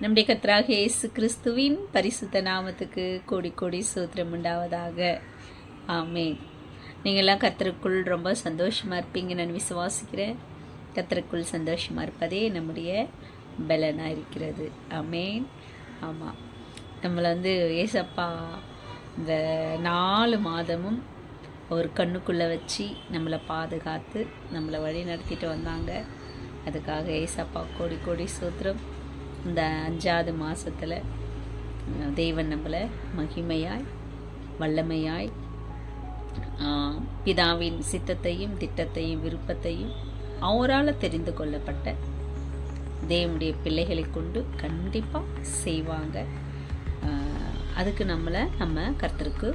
நம்முடைய கத்ராக இயேசு கிறிஸ்துவின் பரிசுத்த நாமத்துக்கு கோடி கோடி சூத்திரம் உண்டாவதாக. ஆமே நீங்கள்லாம் கத்தருக்குள் ரொம்ப சந்தோஷமாக இருப்பீங்க நான் விசுவாசிக்கிறேன். கத்தருக்குள் சந்தோஷமாக இருப்பதே நம்முடைய பலனாக இருக்கிறது. ஆமேன். ஆமாம் நம்மளை வந்து ஏசப்பா இந்த நாலு மாதமும் ஒரு கண்ணுக்குள்ளே வச்சு நம்மளை பாதுகாத்து நம்மளை வழி நடத்திட்டு வந்தாங்க. அதுக்காக ஏசப்பா கோடி கோடி சூத்திரம். இந்த அஞ்சாவது மாதத்தில் தேவன் நம்மளை மகிமையாய் வல்லமையாய் பிதாவின் சித்தத்தையும் திட்டத்தையும் விருப்பத்தையும் அவரால் தெரிந்து கொள்ளப்பட்ட தேவனுடைய பிள்ளைகளை கொண்டு கண்டிப்பாக செய்வாங்க. அதுக்கு நம்மளை நம்ம கர்த்தருக்கு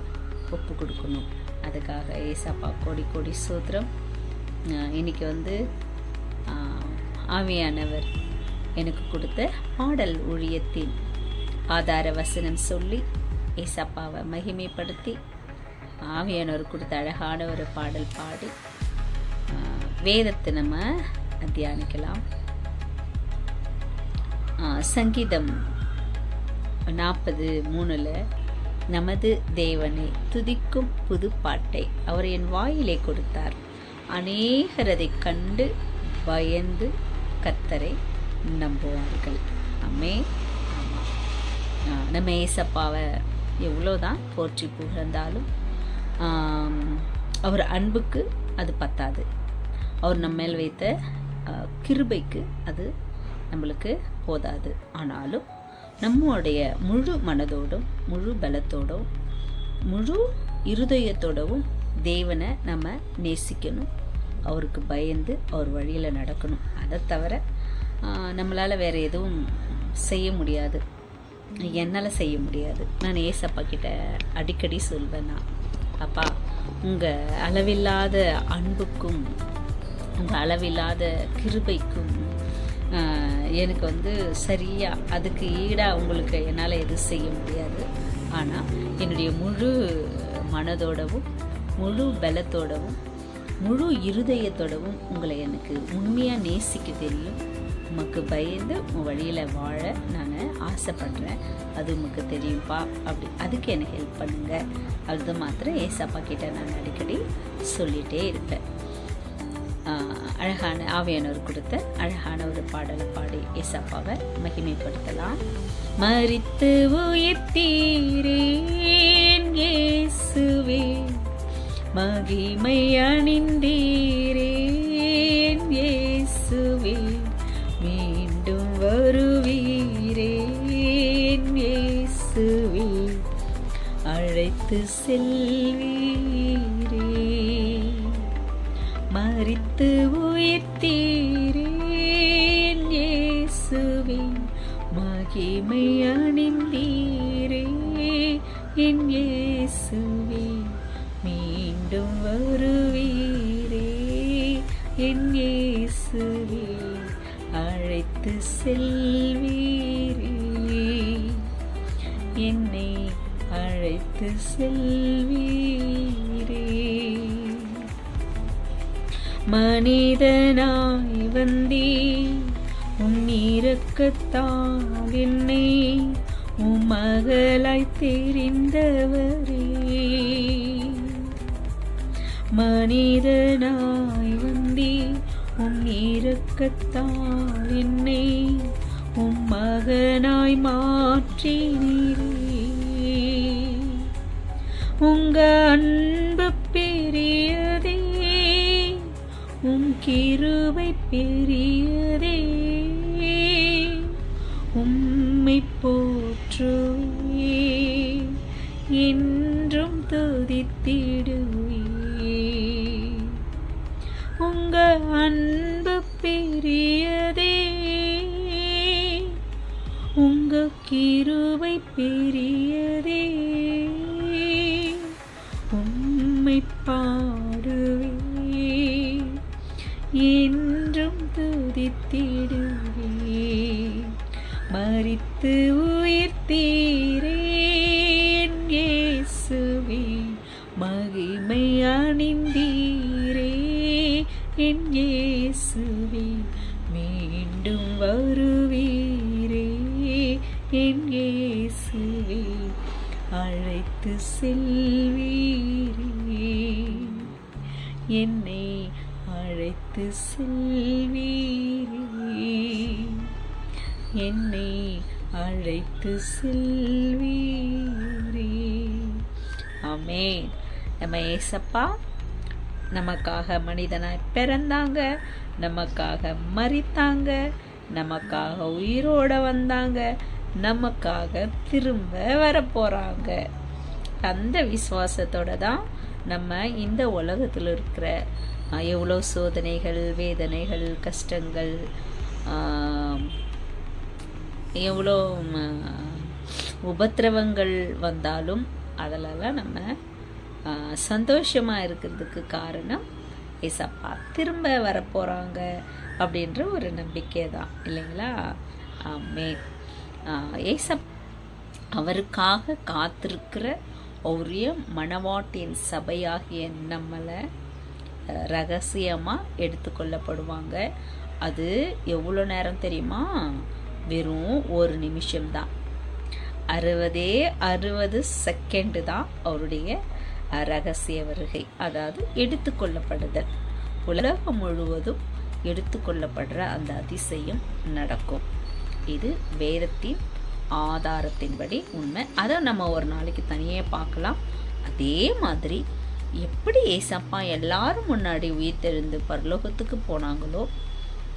ஒப்பு கொடுக்கணும். அதுக்காக ஏசப்பா கோடி கோடி சூத்திரம். இன்றைக்கி இன்னைக்கு வந்து ஆவியானவர் எனக்கு கொடுத்த பாடல் ஊழியத்தின் ஆதார வசனம் சொல்லி ஏசப்பாவை மகிமைப்படுத்தி ஆவியானவர் கொடுத்த அழகான ஒரு பாடல் பாடி வேதத்தை நம்ம தியானிக்கலாம் சங்கீதம் நாற்பது மூணில் நமது தேவனை துதிக்கும் புது பாட்டை அவர் என் வாயிலே கொடுத்தார். அநேகரதை கண்டு பயந்து கத்தரை நம்புவார்கள். அம்மே ஆமாம். நம்ம ஏசப்பாவை எவ்வளோதான் போற்றி புகழ்ந்தாலும் அவர் அன்புக்கு அது பத்தாது. அவர் நம்ம மேல் வைத்த கிருபைக்கு அது நம்மளுக்கு போதாது. ஆனாலும் நம்முடைய முழு மனதோடும் முழு பலத்தோடும் முழு இருதயத்தோடவும் தேவனை நம்ம நேசிக்கணும். அவருக்கு பயந்து அவர் வழியில் நடக்கணும். அதை தவிர நம்மளால் வேறு எதுவும் செய்ய முடியாது. என்னால் செய்ய முடியாது. நான் ஏசப்பா கிட்ட அடிக்கடி சொல்வேன் நான். அப்பா உங்கள் அளவில்லாத அன்புக்கும் உங்கள் அளவில்லாத கிருபைக்கும் எனக்கு வந்து சரியாக அதுக்கு ஈடாக உங்களுக்கு என்னால் எதுவும் செய்ய முடியாது. ஆனால் என்னுடைய முழு மனதோடவும் முழு பலத்தோடவும் முழு இருதயத்தோடவும் உங்களை எனக்கு உண்மையாக நேசிக்க தெரியும். உமக்கு பயந்து உன் வழியில் வாழ நான் ஆசைப்படுறேன். அது உமக்கு தெரியும்ப்பா அப்படி அதுக்கு எனக்கு ஹெல்ப் பண்ணுங்க. அது மாத்திரம் ஏசப்பா கிட்டே நான் அடிக்கடி சொல்லிகிட்டே இருப்பேன். அழகான ஆவியானவர் கொடுத்த அழகான ஒரு பாடலை பாடி ஏசப்பாவை மகிமைப்படுத்தலாம். மறித்து உயிர்த்தீரேன் இயேசுவே. மகிமை அணிந்தீரேன் ஏ மறித்து செல்வீரே. மறித்து உயிர்த்தீரேசுவின் மகிமை அணிந்தீரே என் இயேசுவே. மீண்டும் வருவீரே என் இயேசுவே. அழைத்து செல்வீரே. செல்வீரே. மனிதனாய் வந்தே உன்னிறக்கத்தால் என்னை உமகளாய் தெரிந்தவரே. மனிதனாய் வந்தே உன்னிறக்கத்தால் என்னை உம் மகனாய் மாற்றினீரே. உங்க அன்பு பெரியதே உம் கிருவை பெரியதே உம்மை போற்றுவே என்றும் துதித்திடுவே. உங்க அன்பு பெரியதே உங்க கிருவை பெரியதே அழைத்து செல்வீரே. என்னை அழைத்து செல்வீரே. என்னை அழைத்து செல்வீரே. ஆமே நம்ம ஏசப்பா நமக்காக மனிதனாய் பிறந்தாங்க நமக்காக மறித்தாங்க நமக்காக உயிரோட வந்தாங்க நமக்காக திரும்ப வரப்போறாங்க. அந்த விசுவாசத்தோட தான் நம்ம இந்த உலகத்தில் இருக்கிற எவ்வளோ சோதனைகள் வேதனைகள் கஷ்டங்கள் எவ்வளோ உபத்திரவங்கள் வந்தாலும் அதிலெல்லாம் நம்ம சந்தோஷமாக இருக்கிறதுக்கு காரணம் ஏசப்பா. திரும்ப வரப்போகிறாங்க அப்படின்ற ஒரு நம்பிக்கை தான் இல்லைங்களா ஆமே ஏசப் அவருக்காக காத்திருக்கிற ஒரே மணவாட்டின் சபையாகிய நம்மளை ரகசியமாக எடுத்துக்கொள்ளப்படுவாங்க அது எவ்வளோ நேரம் தெரியுமா? வெறும் ஒரு நிமிஷம்தான் அறுபதே அறுபது செகண்டு தான் அவருடைய ரகசிய வருகை. அதாவது எடுத்துக்கொள்ளப்படுதல் உலகம் முழுவதும் எடுத்துக்கொள்ளப்படுற அந்த அதிசயம் நடக்கும். இது வேதத்தின் ஆதாரத்தின்படி உண்மை. அதை நம்ம ஒரு நாளைக்கு தனியே பார்க்கலாம். அதே மாதிரி எப்படி ஏசப்பா எல்லாரும் முன்னாடி உயிர்த்தெழுந்து பரலோகத்துக்கு போனாங்களோ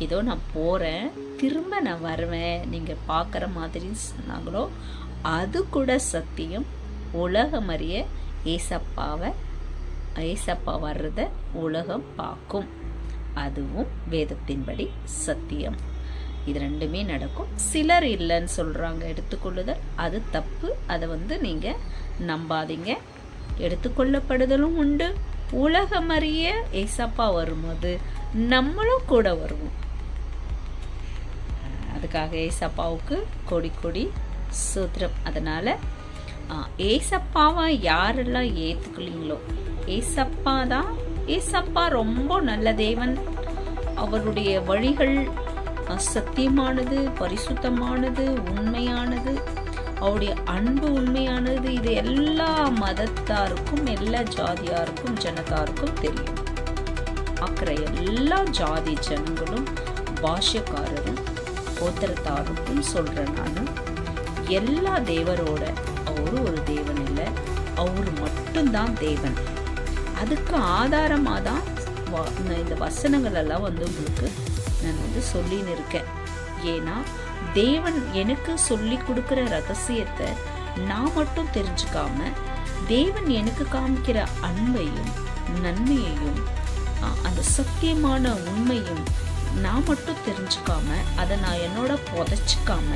ஏதோ நான் போகிறேன் திரும்ப நான் வருவேன் நீங்கள் பார்க்குற மாதிரி சொன்னாங்களோ அது கூட சத்தியம். உலகம் அறிய ஏசப்பாவை ஏசப்பா வர்றத உலகம் பார்க்கும். அதுவும் வேதத்தின்படி சத்தியம். இது ரெண்டுமே நடக்கும். சிலர் இல்லைன்னு சொல்கிறாங்க எடுத்துக்கொள்ளுதல். அது தப்பு. அதை வந்து நீங்கள் நம்பாதீங்க. எடுத்துக்கொள்ளப்படுதலும் உண்டு. உலகம் அறிய ஏசப்பா வரும்போது நம்மளும் கூட வருவோம். அதுக்காக ஏசப்பாவுக்கு கொடி கொடி சூத்திரம். அதனால் ஏசப்பாவை யாரெல்லாம் ஏற்றுக்கலீங்களோ ஏசப்பா தான் ஏசப்பா ரொம்ப நல்ல தேவன். அவருடைய வழிகள் சத்தியமானது பரிசுத்தமானது உண்மையானது அவருடைய அன்பு உண்மையானது இது எல்லா மதத்தாருக்கும் எல்லா ஜாதியாருக்கும் ஜனத்தாருக்கும் தெரியும். பார்க்குற எல்லா ஜாதி ஜனங்களும் பாஷ்யக்காரரும் கோத்திரத்தாருக்கும் சொல்கிறேன் நான். எல்லா தேவரோட அவரு ஒரு தேவன் இல்லை அவர் மட்டும்தான் தேவன். அதுக்கு ஆதாரமாக தான் வ- இந்த வசனங்கள் எல்லாம் வந்து உங்களுக்கு வந்து சொல்லின்னு இருக்கேன். ஏன்னா தேவன் எனக்கு சொல்லி கொடுக்குற ரகசியத்தை நான் மட்டும் தெரிஞ்சுக்காம தேவன் எனக்கு காமிக்கிற அன்பையும் நன்மையையும் அந்த சத்தியமான உண்மையும் நான் மட்டும் தெரிஞ்சுக்காம அதை நான் என்னோட புதைச்சிக்காம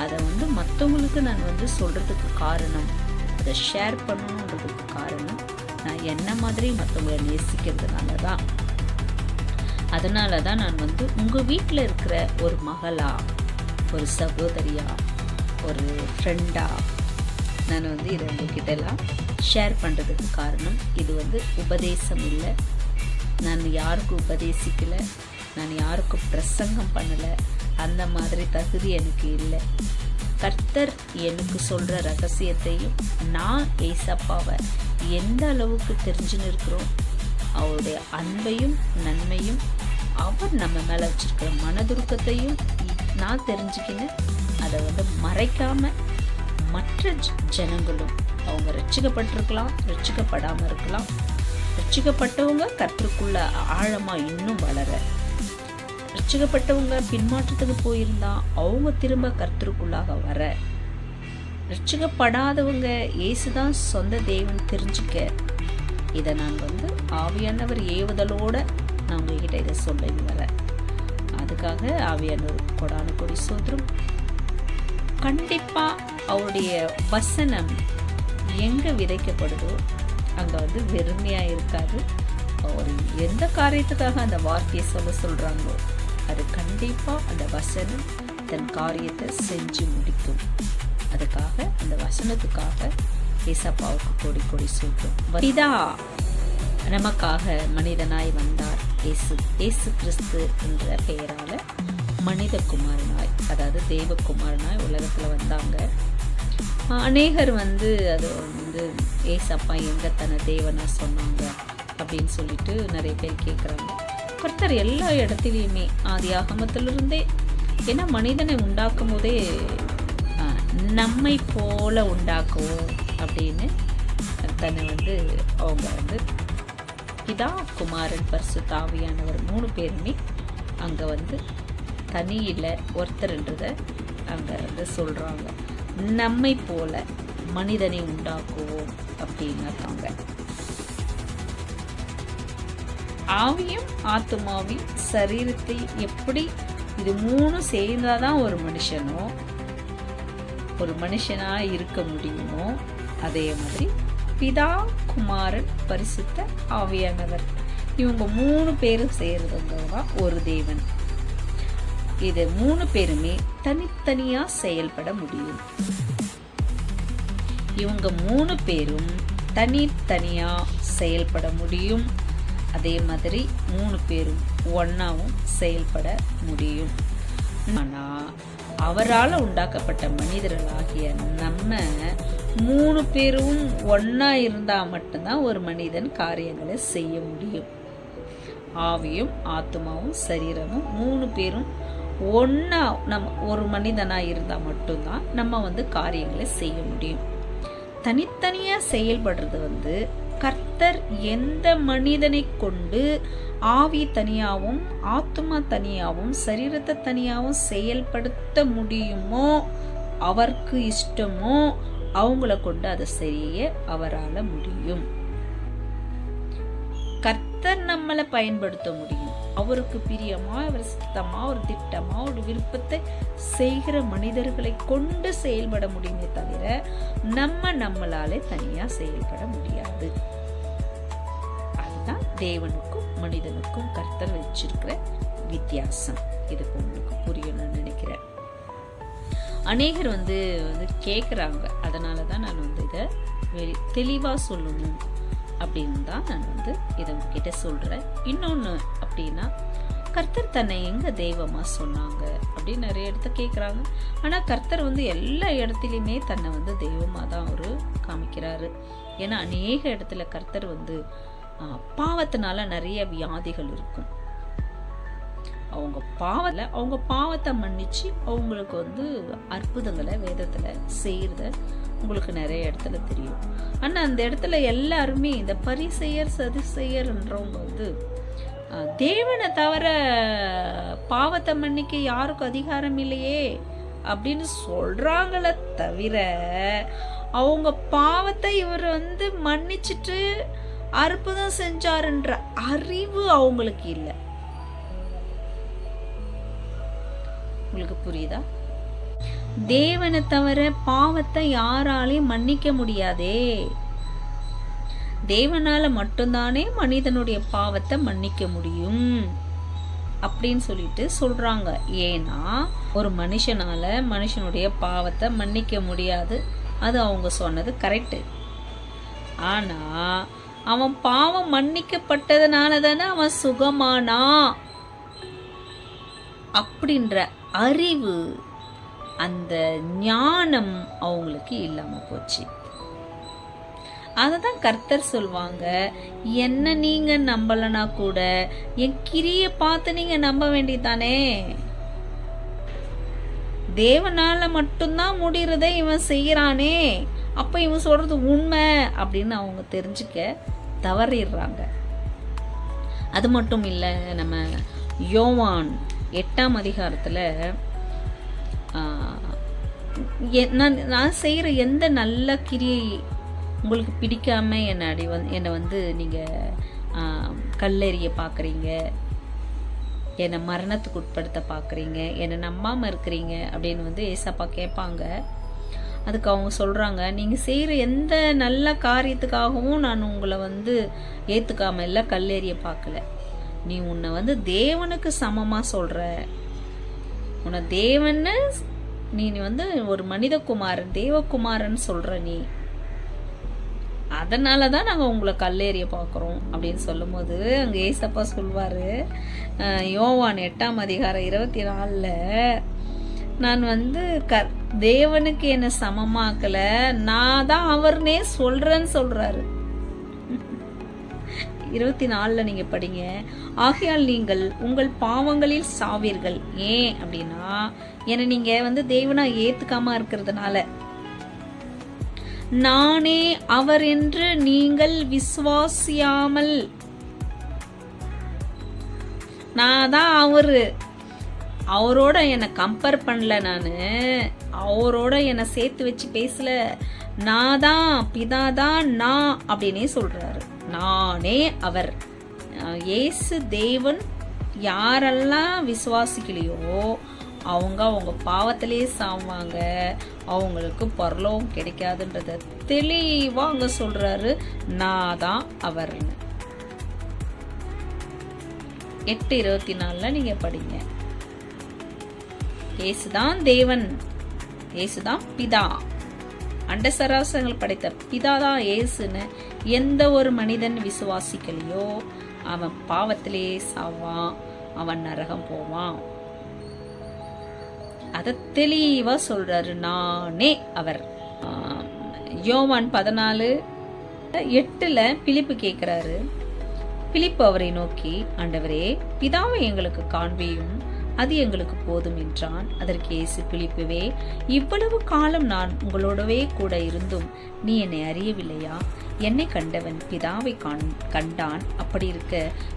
அதை வந்து மற்றவங்களுக்கு நான் வந்து சொல்கிறதுக்கு காரணம் அதை ஷேர் பண்ணணுன்றதுக்கு காரணம் நான் என்ன மாதிரி மற்றவங்களை நேசிக்கிறதுனால தான் அதனால தான் நான் வந்து உங்கள் வீட்டில் இருக்கிற ஒரு மகளா ஒரு சகோதரியா ஒரு ஃப்ரெண்டா நான் வந்து இதை உங்ககிட்ட எல்லாம் ஷேர் பண்ணுறதுக்கு காரணம் இது வந்து உபதேசம் இல்லை. நான் யாருக்கும் உபதேசிக்கலை நான் யாருக்கும் பிரசங்கம் பண்ணலை அந்த மாதிரி தகுதி எனக்கு இல்லை. கர்த்தர் எனக்கு சொல்கிற ரகசியத்தையும் நான் ஏசப்பாவை எந்த அளவுக்கு தெரிஞ்சுன்னு இருக்கிறோம் அவருடைய அன்பையும் நன்மையும் அவர் நம்ம மேலே வச்சுருக்கிற மனதுருக்கத்தையும் நான் தெரிஞ்சுக்கினேன் அதை வந்து மறைக்காமல் மற்ற ஜ- ஜனங்களும் அவங்க ரட்சிக்கப்பட்டிருக்கலாம் ரட்சிக்கப்படாமல் இருக்கலாம். ரட்சிக்கப்பட்டவங்க கற்றுக்குள்ள ஆழமாக இன்னும் வளர. ரட்சிக்கப்பட்டவங்க பின்மாற்றத்துக்கு போயிருந்தா அவங்க திரும்ப கர்த்தருக்குள்ளாக வர. ரட்சிக்கப்படாதவங்க இயேசுதான் சொந்த தேவன் தெரிஞ்சுக்க. இதை நான் வந்து ஆவியானவர் ஏவுதலோட நான் உங்ககிட்ட இதை சொல்ல வரேன் அதுக்காக ஆவியானூர் கொடான கொடி சோதரும். கண்டிப்பாக அவருடைய வசனம் எங்கே விதைக்கப்படுதோ அங்கே வந்து வெறுமையாக இருக்காது அவர் எந்த காரியத்துக்காக அந்த வார்த்தையை சொல்ல சொல்கிறாங்களோ அது கண்டிப்பாக அந்த வசனம் தன் காரியத்தை செஞ்சு முடிக்கும். அதுக்காக அந்த வசனத்துக்காக ஏசப்பாவுக்கு கொடி கொடி சூட்டும் பிதா நமக்காக மனிதனாய் வந்தார். இயேசு இயேசு கிறிஸ்து என்ற பெயரால் மனித குமாரனாய் அதாவது தேவகுமாரனா உலகத்தில் வந்தாங்க. அநேகர் வந்து அது வந்து ஏசப்பா எங்கே தன்னை தேவனாக சொன்னாங்க அப்படின்னு சொல்லிட்டு நிறைய பேர் கேட்குறாங்க கர்த்தர் எல்லா இடத்துலையுமே ஆதி ஆகமத்திலிருந்தே ஏன்னா மனிதனை உண்டாக்கும் போதே நம்மை போல உண்டாக்குவோம் அப்படின்னு தன்னை வந்து அவங்க வந்து பிதா குமாரன் பரிசு தாவியானவர் மூணு பேருமே அங்கே வந்து தனியில் ஒருத்தர்ன்றதை அங்கே வந்து சொல்கிறாங்க நம்மை போல மனிதனை உண்டாக்குவோம் அப்படின்னு இருக்காங்க ஆவியும் ஆத்மாவையும் சரீரத்தை எப்படி இது மூணும் சேர்ந்தாதான் ஒரு மனுஷனோ ஒரு மனுஷனா இருக்க முடியுமோ அதே மாதிரி பிதா குமாரன் பரிசுத்த ஆவியானவர். இவங்க மூணு பேரும் சேர்ந்தவங்க தான் ஒரு தேவன். இது மூணு பேருமே தனித்தனியா செயல்பட முடியும். இவங்க மூணு பேரும் தனித்தனியா செயல்பட முடியும். அதே மாதிரி மூணு பேரும் ஒன்னாவும் செயல்பட முடியும். ஆனா அவரால் உண்டாக்கப்பட்ட மனிதர்களாகிய நம்ம மூணு பேரும் ஒன்றா இருந்தா மட்டும்தான் ஒரு மனிதன் காரியங்களை செய்ய முடியும். ஆவியும் ஆத்மாவும் சரீரமும் மூணு பேரும் ஒன்றா நம்ம ஒரு மனிதனா இருந்தா மட்டும்தான் நம்ம வந்து காரியங்களை செய்ய முடியும். தனித்தனியா செயல்படுறது வந்து கர்த்தர் எந்த மனிதனை கொண்டு ஆவி தனியாவும் ஆத்மா தனியாவும் சரீரத்தை தனியாவும் செயல்படுத்த முடியுமோ அவருக்கு இஷ்டமோ அவங்கள கொண்டு அதை செய்ய அவரால் முடியும். கர்த்தர் நம்மளை பயன்படுத்த முடியும். அவருக்கு பிரியமா அவர் சித்தமா ஒரு திட்டமா ஒரு விருப்பத்தை செய்கிற மனிதர்களை கொண்டு செயல்பட முடியுமே தவிர நம்ம நம்மளாலே தனியா செயல்பட முடியாது. அதுதான் தேவனுக்கும் மனிதனுக்கும் கர்த்தர் வச்சிருக்கிற வித்தியாசம். இது உங்களுக்கு புரியணும்னு நினைக்கிறேன். அநேகர் வந்து வந்து கேட்குறாங்க அதனால தான் நான் வந்து இதை வெளி தெளிவாக சொல்லணும் அப்படின்னு தான் நான் வந்து இதை உங்ககிட்ட சொல்கிறேன் இன்னொன்று அப்படின்னா கர்த்தர் தன்னை எங்கே தெய்வமாக சொன்னாங்க அப்படின்னு நிறைய இடத்த கேட்குறாங்க ஆனால் கர்த்தர் வந்து எல்லா இடத்துலையுமே தன்னை வந்து தெய்வமாக தான் அவர் காமிக்கிறாரு. ஏன்னா அநேக இடத்துல கர்த்தர் வந்து பாவத்தினால நிறைய வியாதிகள் இருக்கும். அவங்க பாவத்தில் அவங்க பாவத்தை மன்னிச்சு அவங்களுக்கு வந்து அற்புதங்களை வேதத்தில் செய்கிறத உங்களுக்கு நிறைய இடத்துல தெரியும். ஆனால் அந்த இடத்துல எல்லாருமே இந்த பரிசெயர் சதிசெயர்ன்றவங்க வந்து தேவனை தவிர பாவத்தை மன்னிக்க யாருக்கும் அதிகாரம் இல்லையே அப்படின்னு சொல்கிறாங்களே தவிர அவங்க பாவத்தை இவர் வந்து மன்னிச்சிட்டு அற்புதம் செஞ்சாருன்ற அறிவு அவங்களுக்கு இல்லை. உங்களுக்கு புரியுதா? தேவனை தவிர பாவத்தை யாராலையும் மன்னிக்க முடியாதே. தேவனால மட்டும்தானே மனிதனுடைய பாவத்தை மன்னிக்க முடியும். அப்படின்னு சொல்லிட்டு சொல்றாங்க. ஏன்னா ஒரு மனுஷனால மனுஷனுடைய பாவத்தை மன்னிக்க முடியாது. அது அவங்க சொன்னது கரெக்டு ஆனா அவன் பாவம் மன்னிக்கப்பட்டதுனால தானே அவன் சுகமானா? அப்படின்ற அறிவு அந்த ஞானம் அவங்களுக்கு இல்லாம போச்சு. அததான் கர்த்தர் சொல்வாங்க என்ன நீங்க நம்பலனா கூட என் கிரிய பார்த்து நீங்க நம்ப வேண்டியதானே தேவனால மட்டும்தான் முடியறதை இவன் செய்யறானே. அப்ப இவன் சொல்றது உண்மை அப்படின்னு அவங்க தெரிஞ்சுக்க தவறிடுறாங்க. அது மட்டும் இல்லை நம்ம யோவான் எட்டாம் அதிகாரத்தில் நான் நான் செய்கிற எந்த நல்ல கிரியை உங்களுக்கு பிடிக்காம என்னை அடி வந்து என்னை வந்து நீங்கள் கல்லெறிய பார்க்குறீங்க என்னை மரணத்துக்கு உட்படுத்த பார்க்குறீங்க என்னை நம்பாமல் இருக்கிறீங்க? அப்படின்னு வந்து ஏசப்பா கேட்பாங்க. அதுக்கு அவங்க சொல்கிறாங்க நீங்கள் செய்கிற எந்த நல்ல காரியத்துக்காகவும் நான் உங்களை வந்து ஏற்றுக்காம இல்லை கல்லெறிய பார்க்கல நீ உன்னை வந்து தேவனுக்கு சமமாக சொல்கிற உன்னை தேவன்னு நீ வந்து ஒரு மனிதகுமாரன் தேவகுமாரன் சொல்கிற நீ. அதனால தான் நாங்கள் உங்களை கல்லேறிய பார்க்குறோம் அப்படின்னு சொல்லும்போது அங்கே ஏசப்பா சொல்வார். யோவான் எட்டாம் அதிகாரம் இருபத்தி நாலில் நான் வந்து க தேவனுக்கு என்னை சமமாக்கலை நான் தான் அவர்னே சொல்கிறேன்னு சொல்கிறாரு இருபத்தி நாலில் நீங்கள் படிங்க. ஆகையால் நீங்கள் உங்கள் பாவங்களில் சாவீர்கள். ஏன் அப்படின்னா என்னை நீங்கள் வந்து தேவனா ஏற்றுக்காம இருக்கிறதுனால. நானே அவர் என்று நீங்கள் விசுவாசியாமல். நான் தான் அவரு. அவரோட என்னை கம்பேர் பண்ணல நான். அவரோட என்னை சேர்த்து வச்சு பேசல. நான் தான் பிதா தான் நான் அப்படின்னே சொல்றாரு. நானே அவர். இயேசு தேவன் யாரெல்லாம் விசுவாசிக்கலையோ அவங்க அவங்க பாவத்திலே சாவாங்க. அவங்களுக்கு பரலோகம் கிடைக்காதுன்றத தெளிவாக அங்கே சொல்கிறாரு நான் தான் அவர்னு. எட்டு இருபத்தி நாலில் நீங்கள் படிங்க. இயேசுதான் தேவன். இயேசுதான் பிதா. அண்டசராசங்கள் படைத்த பிதாதான் ஏசுன்னு எந்த ஒரு மனிதன் விசுவாசிக்கலையோ அவன் பாவத்திலே சாவான் அவன் நரகம் போவான். அதை தெளிவா சொல்றாரு நானே அவர். யோவான் பதினாலு எட்டுல பிலிப்பு கேட்கிறாரு பிலிப்பு அவரை நோக்கி ஆண்டவரே பிதாவை எங்களுக்கு காண்பியும் அது எங்களுக்கு போதும் என்றான். அதற்கு இயேசு பிழிப்புவே இவ்வளவு காலம் நான் உங்களோடவே கூட இருந்தும் நீ என்னை அறியவில்லையா? என்னை கண்டவன் பிதாவை காண் கண்டான். அப்படி இருக்க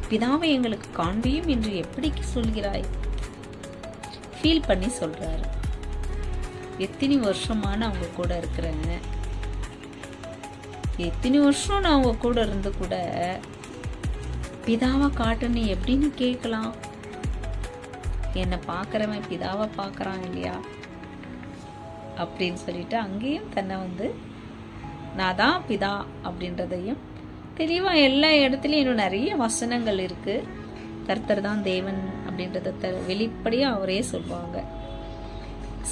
பிதாவை எங்களுக்கு காண்பியும் என்று எப்படி சொல்கிறாய்? ஃபீல் பண்ணி சொல்றாரு. எத்தனை வருஷமான அவங்க கூட இருக்கிறேன் எத்தனை வருஷம் நான் அவங்க கூட இருந்து கூட பிதாவை காட்டுன்னு எப்படின்னு கேட்கலாம். என்னை பார்க்குறவன் பிதாவை பார்க்குறான் இல்லையா? அப்படின்னு சொல்லிட்டு அங்கேயும் தன்னை வந்து நான் தான் பிதா அப்படின்றதையும் தெளிவாக எல்லா இடத்துலையும் இன்னும் நிறைய வசனங்கள் இருக்குது கர்த்தர் தான் தேவன் அப்படின்றத த வெளிப்படையாக அவரே சொல்லுவாங்க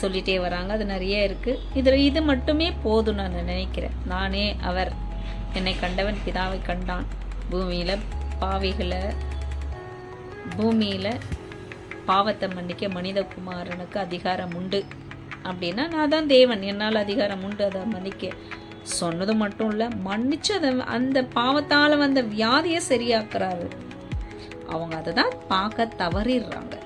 சொல்லிட்டே வராங்க. அது நிறைய இருக்குது இதில் இது மட்டுமே போதும் நான் நினைக்கிறேன். நானே அவர். என்னை கண்டவன் பிதாவை கண்டான். பூமியில் பாவிகளை பூமியில் பாவத்தை மன்னிக்க மனிதகுமாரனுக்கு அதிகாரம் உண்டு. அப்படின்னா நான் தான் தேவன். என்னால் அதிகாரம் உண்டு. அதை மன்னிக்க சொன்னது மட்டும் இல்லை மன்னிச்சு அதை அந்த பாவத்தால் வந்த வியாதியை சரியாக்குறாரு. அவங்க அதை தான் பார்க்க தவறிடுறாங்க.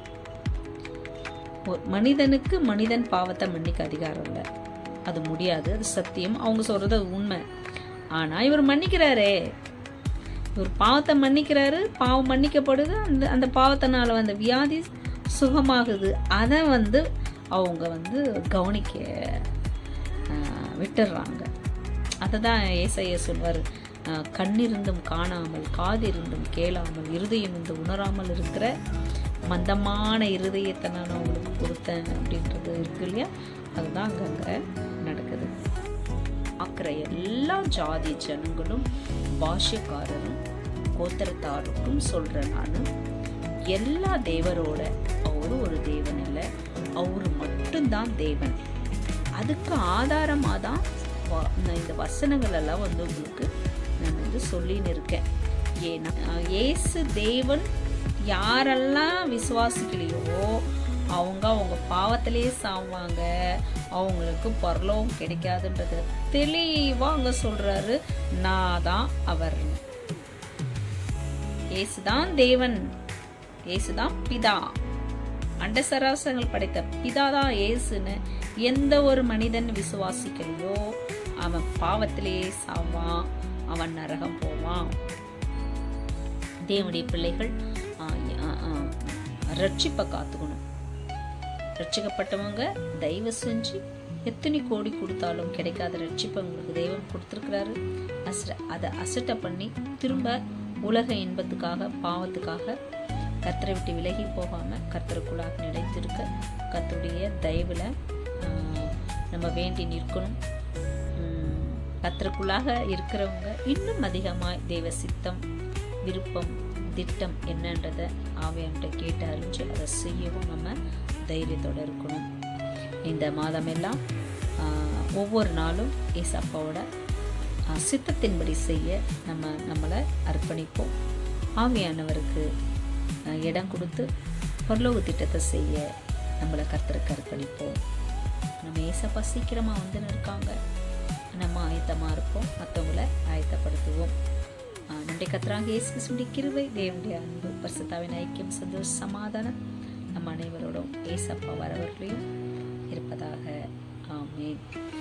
மனிதனுக்கு மனிதன் பாவத்தை மன்னிக்க அதிகாரம் இல்லை. அது முடியாது. அது சத்தியம். அவங்க சொல்றது உண்மை. ஆனா இவர் மன்னிக்கிறாரே. இவர் பாவத்தை மன்னிக்கிறாரு. பாவம் மன்னிக்கப்படுது. அந்த அந்த பாவத்தினால வந்த வியாதி சுகமாகுது. அதை வந்து அவங்க வந்து கவனிக்க விட்டுடுறாங்க அதை தான் ஏசைய சொல்வார். கண்ணிருந்தும் காணாமல் காதிருந்தும் கேளாமல் இருதயம் இருந்து உணராமல் இருக்கிற மந்தமான இருதயத்தை நான் அவங்களுக்கு கொடுத்தேன் அப்படின்றது இருக்கு இல்லையா? அதுதான் அங்கங்கே நடக்குது. பார்க்குற எல்லா ஜாதி ஜனங்களும் பாஷ்யக்காரரும் கோத்திரத்தாருக்கும் சொல்கிறேன் நான். எல்லா தேவரோட அவரு ஒரு தேவன் இல்லை. அவரு மட்டும்தான் தேவன். அதுக்கு ஆதாரமாக தான் வ- இந்த வசனங்கள் எல்லாம் வந்து உங்களுக்கு நான் வந்து சொல்லின்னு இருக்கேன். ஏன்னா ஏசு தேவன் யாரெல்லாம் விசுவாசிக்கலையோ அவங்க அவங்க பாவத்திலே சாவாங்க. அவங்களுக்கு பரலவும் கிடைக்காதுன்றத தெளிவாக அவங்க சொல்கிறாரு நான் தான் அவர் ஏசுதான் தேவன். இயேசுதான் பிதா. அண்ட சராசங்கள் படைத்த பிதா தான் இயேசுன்னு எந்த ஒரு மனிதன் விசுவாசிக்கலையோ அவன் பாவத்திலேயே சாவான் அவன் நரகம் போவான். தேவனுடைய பிள்ளைகள் ஆ, ரட்சிப்பை காத்துக்கணும். ரட்சிக்கப்பட்டவங்க தயவு செஞ்சு எத்தனை கோடி கொடுத்தாலும் கிடைக்காத ரட்சிப்பை உங்களுக்கு தெய்வம் கொடுத்துருக்கிறாரு. அச அதை அசட்டை பண்ணி திரும்ப உலக இன்பத்துக்காக பாவத்துக்காக கத்தரை விட்டு விலகி போகாமல் கத்தருக்குள்ளாக நிலைத்திருக்க கத்துடைய தயவில் நம்ம வேண்டி நிற்கணும். கத்தருக்குள்ளாக இருக்கிறவங்க இன்னும் அதிகமாக தெய்வ சித்தம் விருப்பம் திட்டம் என்னன்றதை ஆவியான்ட்ட கேட்டு அறிஞ்சு அதை செய்யவும் நம்ம தைரியத்தோட இருக்கணும். இந்த மாதமெல்லாம் ஒவ்வொரு நாளும் ஏசப்பாவோட சித்தத்தின்படி செய்ய நம்ம நம்மளை அர்ப்பணிப்போம். ஆவியானவருக்கு இடம் கொடுத்து பரலோக திட்டத்தை செய்ய நம்மளை கர்த்தருக்கு அர்ப்பணிப்போம் நம்ம ஏசப்பா சீக்கிரமாக வந்துன்னு இருக்காங்க. நம்ம ஆயத்தமாக இருப்போம். மற்றவங்கள ஆயத்தப்படுத்துவோம். நம்முடைய கத்தராக இயேசு கிருவை கிருபை தேவனுடைய அன்பு பரிசுத்தாவின் ஐக்கியம் சந்தோஷ சமாதானம் நம் அனைவரோடும் ஏசப்பா வரவர்களையும் இருப்பதாக. ஆமேன்.